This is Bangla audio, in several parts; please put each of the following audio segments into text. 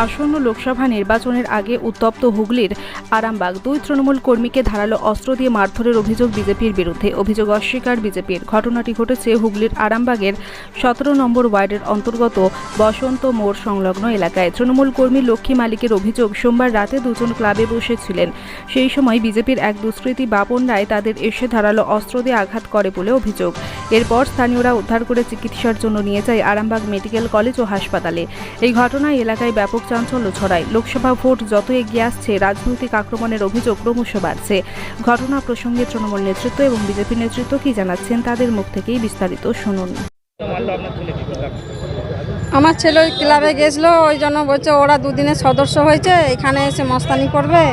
আসন্ন লোকসভা নির্বাচনের আগে উত্তপ্ত হুগলির আরামবাগ দুই তৃণমূল কর্মীকে ধারালো অস্ত্র দিয়ে মারধরের অভিযোগ বিজেপির বিরুদ্ধে। অভিযোগ অস্বীকার বিজেপির। ঘটনাটি ঘটেছে হুগলির আরামবাগের সতেরো নম্বর ওয়ার্ডের অন্তর্গত বসন্ত মোড় সংলগ্ন এলাকায়। তৃণমূল কর্মী লক্ষ্মী মালিকের অভিযোগ সোমবার রাতে দুজন ক্লাবে বসেছিলেন। সেই সময় বিজেপির এক দুষ্কৃতী বাপন রায় তাদের এসে ধারালো অস্ত্র দিয়ে আঘাত করে বলে অভিযোগ। এরপর স্থানীয়রা উদ্ধার করে চিকিৎসার জন্য নিয়ে যায় আরামবাগ মেডিকেল কলেজ ও হাসপাতালে। এই ঘটনায় এলাকায় ব্যাপক চাঞ্চল্য ছড়ায়। লোকসভা ভোট যত এগিয়ে আসছে, রাজনৈতিক আক্রমণের অভিযোগ ক্রমশ বাড়ছে। ঘটনা প্রসঙ্গে তৃণমূল নেতৃত্ব এবং বিজেপি নেতৃত্ব কি জানাচ্ছেন তাদের মুখ থেকেই বিস্তারিত শুনুন। আমার ছেলে ওই ক্লাবে গেছিল, ওই জন্য বলছে ওরা দুদিনের সদস্য হয়েছে, এখানে এসে মস্তানি করবে।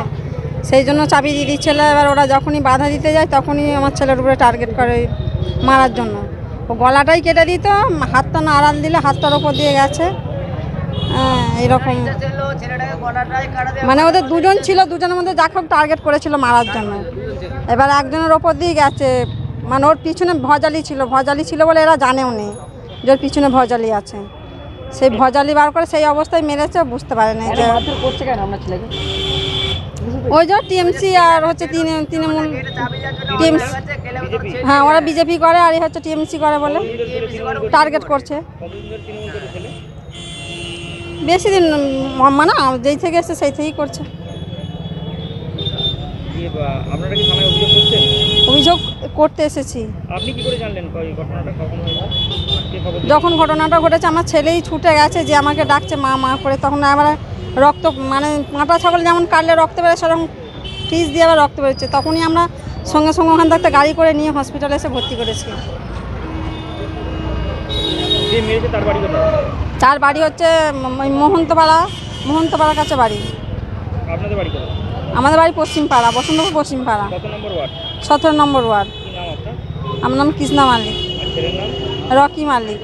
সেই জন্য চাবি দিয়ে দিচ্ছিল, এবার ওরা যখনই বাধা দিতে যায়, তখনই আমার ছেলের উপরে টার্গেট করে মারার জন্য। ও গলাটাই কেটে দিত, হাতটা না আড়াল দিলে হাতটার ওপর দিয়ে গেছে। হ্যাঁ এইরকম মানে ওদের দুজন ছিল, দুজনের মধ্যে যাকে হোক টার্গেট করেছিল মারার জন্য। এবার একজনের ওপর দিয়ে গেছে। মানে ওর পিছনে ভজালি ছিল ভজালি ছিল বলে এরা জানেও নি যে ওর পিছনে ভজালি আছে। সেই ভজালি বার করে সেই অবস্থায় মেরেছে, বুঝতে পারে না যে ওই যে টিএমসি আর হচ্ছে তৃণমূল টিএমসি। হ্যাঁ ওরা বিজেপি করে আর হচ্ছে টিএমসি করে বলে। টার্গেট করছে। বেশি দিন মানে যেই থেকে এসে সেই থেকেই করছে। অভিযোগ করতে এসেছি। আপনি কি করে জানলেন ঘটনাটা কখন হয়েছে কে খবর দিল? যখন ঘটনাটা ঘটেছে আমার ছেলেই ছুটে গেছে যে আমাকে ডাকছে মা মা করে। তখন আবার রক্ত মানে মাটা ছাগল যেমন কাটলে রক্ত বেরোয় সেরকম ফ্রিজ দিয়ে আবার রক্ত বেরোচ্ছে। তখনই আমরা সঙ্গে সঙ্গে ওখান থেকে গাড়ি করে নিয়ে হসপিটালে এসে ভর্তি করেছি। তার বাড়ি হচ্ছে মোহন্তপাড়া মোহন্তপাড়ার কাছে বাড়ি। আপনাদের বাড়ি আমাদের বাড়ি পশ্চিমপাড়া বসন্তপুর পশ্চিমপাড়া। কত নম্বর সতেরো নম্বর ওয়ার্ড। আমার নাম কৃষ্ণা মালিক। রকি মালিক।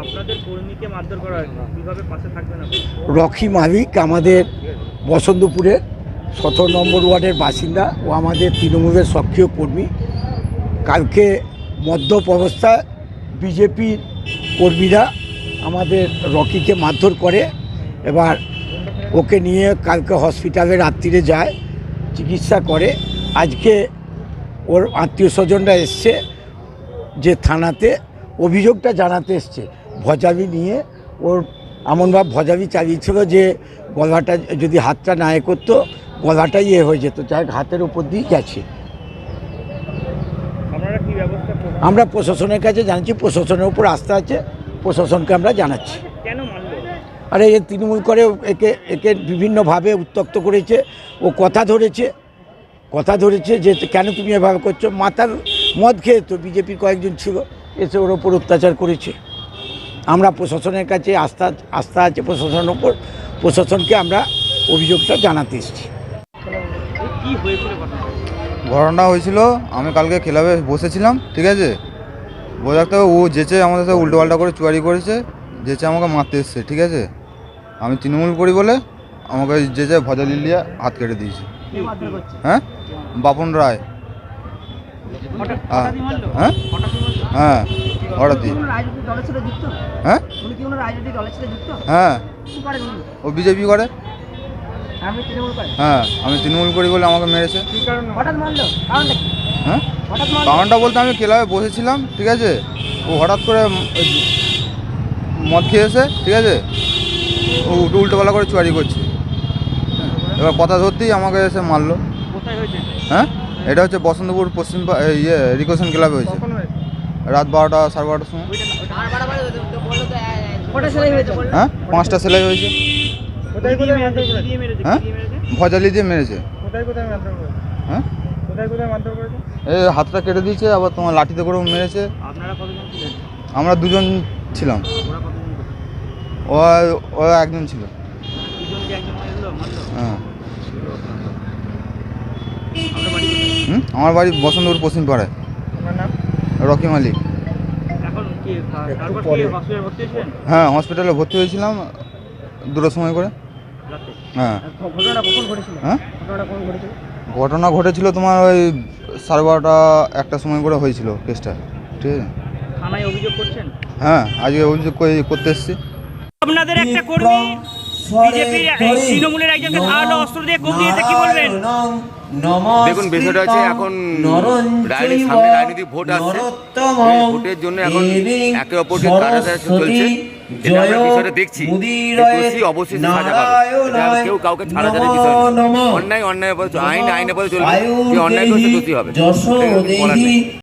আপনাদের কর্মীকে মারধর করা হয়েছে কীভাবে পাশে থাকবেন আপনি? রকি মালিক আমাদের বসন্তপুরের সতেরো নম্বর ওয়ার্ডের বাসিন্দা। ও আমাদের তৃণমূলের সক্রিয় কর্মী। কালকে মদ্যপ অবস্থায় বিজেপির কর্মীরা আমাদের রকিকে মারধর করে। এবার ওকে নিয়ে কালকে হসপিটালে রাত্রিরে যায় চিকিৎসা করে। আজকে ওর আত্মীয় স্বজনরা এসছে যে থানাতে অভিযোগটা জানাতে এসছে। ভজাবি নিয়ে ওর এমনভাবে ভজাবি চালিয়েছিল যে গলাটা যদি হাতটা না এ করতো গলাটাই ইয়ে হয়ে যেত। যাই হোক হাতের উপর দিয়েই গেছে। আমরা প্রশাসনের কাছে জানছি প্রশাসনের উপর আস্থা আছে। প্রশাসনকে আমরা জানাচ্ছি। আরে এ তৃণমূল করে একে একে বিভিন্নভাবে উত্তক্ত করেছে ও কথা ধরেছে কথা ধরেছে যে কেন তুমি এভাবে করছ? মাতার মদ খেয়ে তো বিজেপির কয়েকজন ছিল এসে ওর ওপর অত্যাচার করেছে। আমরা প্রশাসনের কাছে আস্থা আস্থা আছে প্রশাসনের ওপর প্রশাসনকে আমরা অভিযোগটা জানাতে এসেছি। ঘটনা ঘটনা হয়েছিল আমি কালকে ক্লাবে বসেছিলাম ঠিক আছে? রাখতে হবে ও যেচে আমাদের সাথে উল্টো পাল্টা করে চুয়ারি করেছে, যেচে আমাকে মারতে এসছে, ঠিক আছে? আমি তৃণমূল করি বলে আমাকে যেচে ভজা লিলিয়া হাত কেটে দিয়েছে। হ্যাঁ? বাপন রায়। হ্যাঁ। হ্যাঁ? মারলো হ্যাঁ হ্যাঁ? হ্যাঁ। ও বিজেপি করে। হ্যাঁ আমি তৃণমূল করি। বলে আমাকে মেরেছে। হ্যাঁ? কারণটা বলতে আমি ক্লাবে বসেছিলাম ঠিক আছে? ও হঠাৎ করে মদ খেয়েছে ঠিক আছে? ও উল্টো উল্টোপাল্টা করে চুয়ারি করছে। এবার কথা ধরতেই আমাকে এসে মারলো। হ্যাঁ? এটা হচ্ছে বসন্তপুর পশ্চিম ইয়ে রিকোশন ক্লাবে হয়েছে। রাত বারোটা সাড়ে বারোটার সময়। সেলাই হয়েছে? হ্যাঁ? পাঁচটা সেলাই হয়েছে। হ্যাঁ? ভজালি দিয়ে মেরেছে। হ্যাঁ? এই হাতটা কেটে দিয়েছে আবার তোমার লাঠিতে করেও মেরেছে। আমরা দুজন ছিলাম। ওরা কতজন ছিল? ও ও একজন ছিল। হ্যাঁ। আমার বাড়ি বসন্তপুর পশ্চিম পাড়ায় রকি মালিক। এখন কি তারপর কি হসপিটালে ভর্তি হয়েছিলেন? হ্যাঁ হসপিটালে ভর্তি হয়েছিলাম দুটো সময় করে। হ্যাঁ। ঘটনাটা কখন ঘটেছিল? হ্যাঁ? ঘটনাটা কখন ঘটেছিল? ঘটনা ঘটেছিল তোমার ওই সাড়ে বারোটা একটা সময় করে হয়েছিল কেসটা ঠিক আছে? থানায় অভিযোগ করছেন? হ্যাঁ আজকে অভিযোগ করে- করতে এসেছি। আপনাদের একটা কর্মী বিজেপির তৃণমূলের একজনকে ধারালো অস্ত্র দিয়ে কুপিয়ে কি বলবেন? দেখুন বিষয়টা হচ্ছে এখন রাজনীতি সামনে রাজনৈতিক ভোট আসছে। এই ভোটের জন্য এখন একে অপরকে চলছে। এটা আমরা দেখছি। যে অবশ্যই সে সাজা পাবে। কেউ কাউকে ছাড়া যাওয়ার বিষয় অন্যায় অন্যায় বলে আইন আইনে বলে চলবে। যে অন্যায় করছে হবে।